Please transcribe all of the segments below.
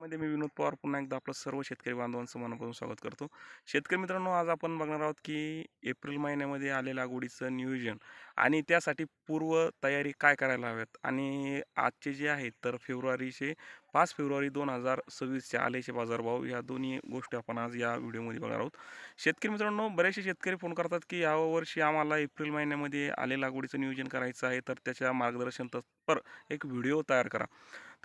मध्ये मी विनोद पवार पुन्हा एकदा आपलं सर्व शेतकरी बांधवांचं मनापासून स्वागत करतो. शेतकरी मित्रांनो आज आपण बघणार आहोत की एप्रिल महिन्यामध्ये आले लागवडीचं नियोजन आणि त्यासाठी पूर्व तयारी काय करायला हव्यात आणि आजचे जे आहेत तर फेब्रुवारीचे पाच फेब्रुवारी दोन हजार सव्वीसचे आलेचे बाजारभाव या दोन्ही गोष्टी आपण आज या व्हिडिओमध्ये बघणार आहोत. शेतकरी मित्रांनो बरेचसे शेतकरी फोन करतात की यावर्षी आम्हाला एप्रिल महिन्यामध्ये आले लागवडीचं नियोजन करायचं आहे तर त्याच्या मार्गदर्शन तत्पर एक व्हिडिओ तयार करा.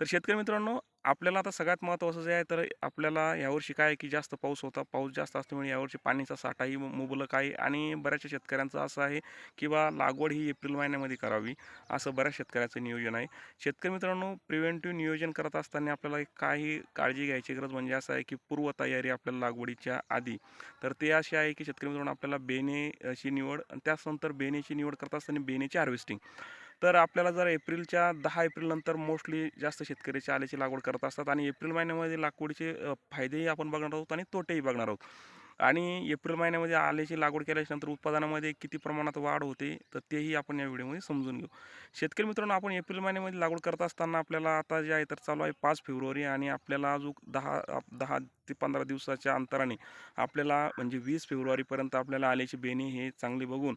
तर शेतकरी मित्रांनो आपल्याला आता सगळ्यात महत्त्वाचं जे आहे तर आपल्याला यावर्षी काय आहे की जास्त पाऊस होता पाऊस जास्त असल्यामुळे यावर्षी पाण्याचा साठाही मुबलक आहे आणि बऱ्याचशा शेतकऱ्यांचं असं आहे की बा लागवड ही एप्रिल महिन्यामध्ये करावी असं बऱ्याच शेतकऱ्याचं नियोजन आहे. शेतकरी मित्रांनो प्रिव्हेंटिव्ह नियोजन करत असताना आपल्याला एक काही काळजी घ्यायची गरज म्हणजे असं आहे की पूर्व तयारी आपल्याला लागवडीच्या आधी. तर ते असे आहे की शेतकरी मित्रांनो आपल्याला बेनेची निवड आणि त्यानंतर बेनेची निवड करत असताना बेनेची हार्वेस्टिंग. तर आपल्याला जर एप्रिलच्या दहा एप्रिलनंतर मोस्टली जास्त शेतकरी आल्याची लागवड करत असतात आणि एप्रिल महिन्यामध्ये लागवडीचे फायदेही आपण बघणार आहोत आणि तोटेही बघणार आहोत. आणि एप्रिल महिन्यामध्ये आल्याची लागवड केल्याच्यानंतर उत्पादनामध्ये किती प्रमाणात वाढ होते तर तेही आपण या व्हिडिओमध्ये समजून घेऊ. शेतकरी मित्रांनो आपण एप्रिल महिन्यामध्ये लागवड करत असताना आपल्याला आता जे आहे तर चालू आहे पाच फेब्रुवारी आणि आपल्याला अजून दहा दहा ते पंधरा दिवसाच्या अंतराने आपल्याला म्हणजे वीस फेब्रुवारीपर्यंत आपल्याला आल्याची बेणे हे चांगली बघून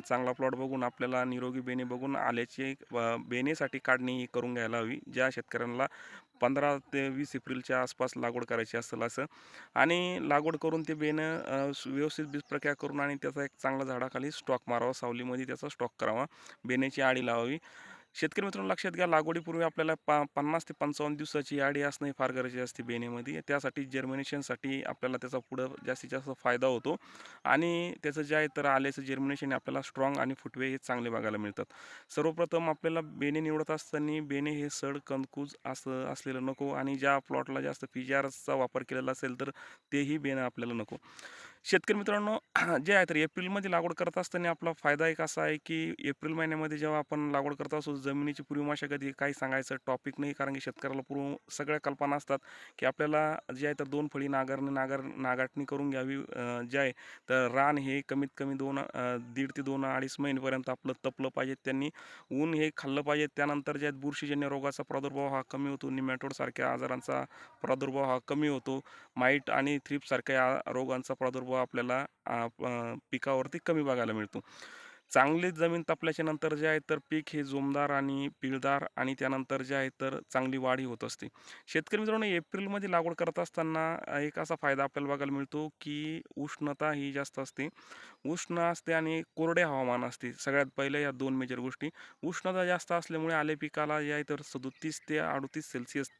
चांगला प्लॉट बघून आपल्याला निरोगी बेणे बघून आल्याचे बेणेसाठी काढणी ही करून घ्यायला हवी ज्या शेतकऱ्यांना पंधरा ते वीस एप्रिलच्या आसपास लागवड करायची असेल असं. आणि लागवड करून ते बेनं व्यवस्थित बीज प्रक्रिया करून आणि त्याचा एक चांगला झाडाखाली स्टॉक मारावा सावलीमध्ये त्याचा स्टॉक करावा. बेण्याची आडी लावावी. शेतकरी मित्रांनो लक्षात घ्या लागवडीपूर्वी आपल्याला पा पन्नास ते पंचावन्न दिवसाची आडी असणं हे फार गरजेचे असते बेनेमध्ये त्यासाठी जर्मिनेशनसाठी आपल्याला त्याचा पुढं जास्तीत जास्त फायदा होतो. आणि त्याचं जे आहे तर आल्याचं जर्मिनेशन आपल्याला स्ट्रॉंग आणि फुटवे हे चांगले बघायला मिळतात. सर्वप्रथम आपल्याला बेने निवडत असताना बेने हे सड कंदकूज असं असलेलं नको. आणि ज्या प्लॉटला जास्त पीजीआरचा वापर केलेला असेल तर तेही बेनं आपल्याला नको. शेतकरी मित्रांनो जे आहे तर एप्रिलमध्ये लागवड करत असताना आपला फायदा एक असा आहे की एप्रिल महिन्यामध्ये जेव्हा आपण लागवड करत असतो जमिनीची पूर्व मशागत हे काही सांगायचं टॉपिक नाही. कारण की शेतकऱ्याला पूर्व सगळ्या कल्पना असतात की आपल्याला जे आहे तर दोन फळी नांगरणी नागर नागाटणी करून घ्यावी जे आहे तर रान हे कमीत कमी दोन दीड ते दोन अडीच महिनेपर्यंत आपलं तपलं पाहिजे. त्यांनी ऊन हे खाल्लं पाहिजे. त्यानंतर जे आहेत बुरशीजन्य रोगाचा प्रादुर्भाव हा कमी होतो. निमॅटोडसारख्या आजारांचा प्रादुर्भाव हा कमी होतो. माईट आणि थ्रीपसारख्या रोगांचा प्रादुर्भाव आपल्याला पिकावरती कमी बघायला मिळतो. चांगली जमीन तापल्याच्या नंतर जे आहे तर पीक हे जोमदार आणि पिळदार आणि त्यानंतर जे आहे तर चांगली वाढही होत असते. शेतकरी मित्रांनो एप्रिलमध्ये लागवड करत असताना एक असा फायदा आपल्याला बघायला मिळतो की उष्णता ही जास्त असते. उष्ण असते आणि कोरडे हवामान असते. सगळ्यात पहिले या दोन मेजर गोष्टी. उष्णता जास्त असल्यामुळे आले पिकाला जे आहे तर सदोतीस ते अडतीस सेल्सिअस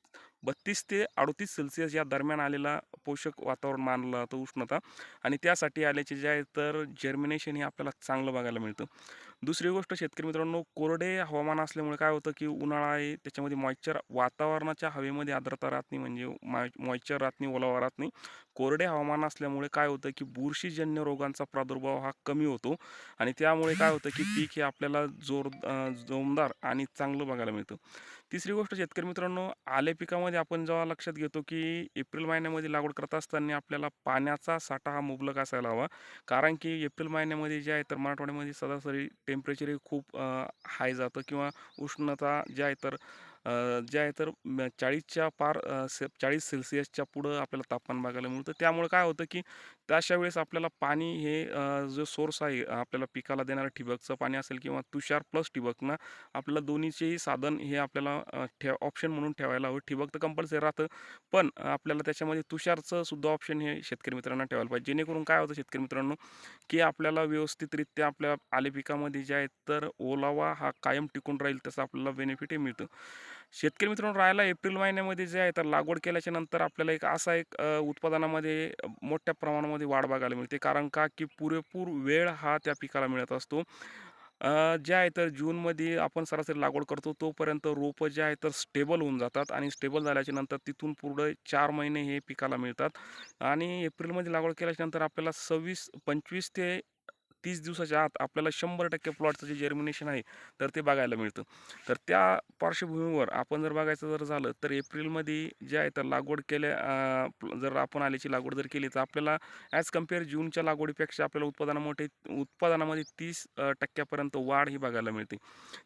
बत्तीस ते अडतीस सेल्सिअस या दरम्यान आलेला पोषक वातावरण मानलं जातं उष्णता आणि त्यासाठी आल्याचे जे आहे तर जर्मिनेशन हे आपल्याला चांगलं बघायला मिळतं. दुसरी गोष्ट शेतकरी मित्रांनो कोरडे हवामान असल्यामुळे काय होतं की उन्हाळा आहे त्याच्यामध्ये मॉइश्चर वातावरणाच्या हवेमध्ये आर्द्रता राहत नाही म्हणजे मॉइश्चर राहत नाही ओलावा राहत नाही. कोरडे हवामान असल्यामुळे काय होतं की बुरशीजन्य रोगांचा प्रादुर्भाव हा कमी होतो आणि त्यामुळे काय होतं की पीक हे आपल्याला जोर जोमदार आणि चांगलं बघायला मिळतं. तिसरी गोष्ट शेतकरी मित्रांनो आले पिकामध्ये आपण जेव्हा लक्षात घेतो की एप्रिल महिन्यामध्ये लागवड करत असताना आपल्याला पाण्याचा साठा हा मुबलक असायला हवा. कारण की एप्रिल महिन्यामध्ये जे आहे तर मराठवाड्यामध्ये सरासरी टेम्परेचरही खूप हाय जातं किंवा उष्णता जे आहे तर जे आहे तर चाळीसच्या पार से चाळीस सेल्सिअसच्या पुढं आपल्याला तापमान बघायला मिळतं. त्यामुळे काय होतं की त्याशा वेळेस आपल्याला पाणी हे जो सोर्स आहे आपल्याला पिकाला देणारं ठिबकचं पाणी असेल किंवा तुषार प्लस ठिबकनं आपल्याला दोन्हीचेही साधन हे आपल्याला ठेव ऑप्शन म्हणून ठेवायला हवं. ठिबक तर कंपल्सरी राहतं पण आपल्याला त्याच्यामध्ये तुषारचं सुद्धा ऑप्शन हे शेतकरी मित्रांना ठेवायला पाहिजे. जेणेकरून काय होतं शेतकरी मित्रांनो की आपल्याला व्यवस्थितरित्या आपल्या आले पिकामध्ये जे आहेत तर ओलावा हा कायम टिकून राहील तसं आपल्याला बेनिफिटही मिळतं. शेतकरी मित्रांनो राहायला एप्रिल महिन्यामध्ये जे आहे तर लागवड केल्याच्यानंतर आपल्याला एक असा एक उत्पादनामध्ये मोठ्या प्रमाणामध्ये वाढ बघायला मिळते. कारण का? की पुरेपूर वेळ हा त्या पिकाला मिळत असतो. जे आहे तर जूनमध्ये आपण सरासरी लागवड करतो तोपर्यंत रोपं जे आहे तर स्टेबल होऊन जातात आणि स्टेबल झाल्याच्यानंतर तिथून पुढे चार महिने हे पिकाला मिळतात आणि एप्रिलमध्ये लागवड केल्याच्यानंतर आपल्याला सव्वीस पंचवीस ते तीस दिवसाच्या आत आपल्याला शंभर टक्के प्लॉटचं जे जर्मिनेशन आहे तर ते बघायला मिळतं. तर त्या पार्श्वभूमीवर आपण जर बघायचं जर झालं तर एप्रिलमध्ये जे आहे तर लागवड केल्या जर आपण आल्याची लागवड जर केली तर आपल्याला ॲज कंपेअर जूनच्या लागवडीपेक्षा आपल्याला उत्पादनामध्ये उत्पादनामध्ये तीस टक्क्यापर्यंत वाढ ही बघायला मिळते.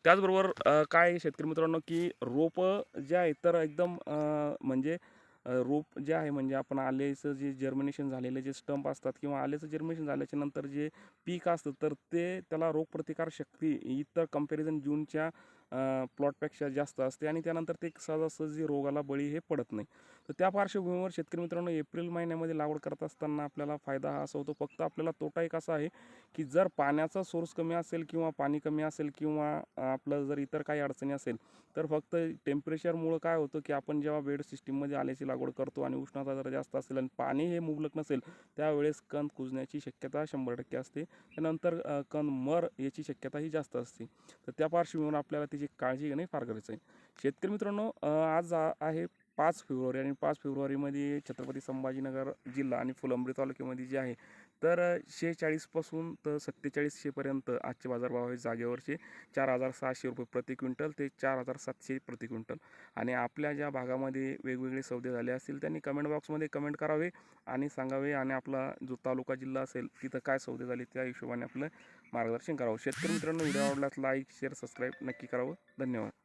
त्याचबरोबर काय आहे शेतकरी मित्रांनो की रोपं जे आहे तर एकदम म्हणजे रोप जे आहे म्हणजे आपण आल्याचं जे जर्मिनेशन झालेले जे स्टंप असतात किंवा आल्याचं जर्मिनेशन झाल्याच्यानंतर जे पीक असतं तर ते त्याला रोगप्रतिकारशक्ती इतर कंपॅरिझन जूनच्या प्लॉटपेक्षा जास्त असते आणि त्यानंतर ते सहजासहजी रोगाला बळी हे पडत नाही. तर त्या पार्श्वभूमीवर शेतकरी मित्रांनो एप्रिल महिन्यामध्ये लागवड करत असताना आपल्याला फायदा हा असा होतो फक्त आपल्याला तोटा एक असा आहे की जर पाण्याचा सोर्स कमी असेल किंवा पाणी कमी असेल किंवा आपलं जर इतर काही अडचणी असेल तर फक्त टेम्परेचरमुळं काय होतं की आपण जेव्हा बेड सिस्टीममध्ये आल्याची लागवड करतो आणि उष्णता जर जास्त असेल आणि पाणी हे मुबलक नसेल त्यावेळेस कंद कुजण्याची शक्यता शंभर टक्के असते. त्यानंतर कंद मर याची शक्यता ही जास्त असते. तर त्या पार्श्वभूमीवर आपल्याला त्याची काळजी घेणे फार गरजेचं आहे. शेतकरी मित्रांनो आज आहे पाच फेब्रुवारी आणि पाच फेब्रुवारीमध्ये छत्रपती संभाजीनगर जिल्हा आणि फुलंब्री तालुक्यामध्ये जे आहे तर शेहेचाळीसपासून तर सत्तेचाळीसशेपर्यंत आजचे बाजारभाव हे जागेवरचे. चार हजार सहाशे रुपये प्रति क्विंटल ते चार हजार सातशे प्रति क्विंटल. आणि आपल्या ज्या भागामध्ये वेगवेगळे सौदे झाले असतील त्यांनी कमेंट बॉक्समध्ये कमेंट करावे आणि सांगावे आणि आपला जो तालुका जिल्हा असेल तिथं काय सौदे झाले त्या हिशोबाने आपलं मार्गदर्शन करावं. शेतकरी मित्रांनो व्हिडिओ आवडल्यास लाईक शेअर सबस्क्राईब नक्की करावं. धन्यवाद.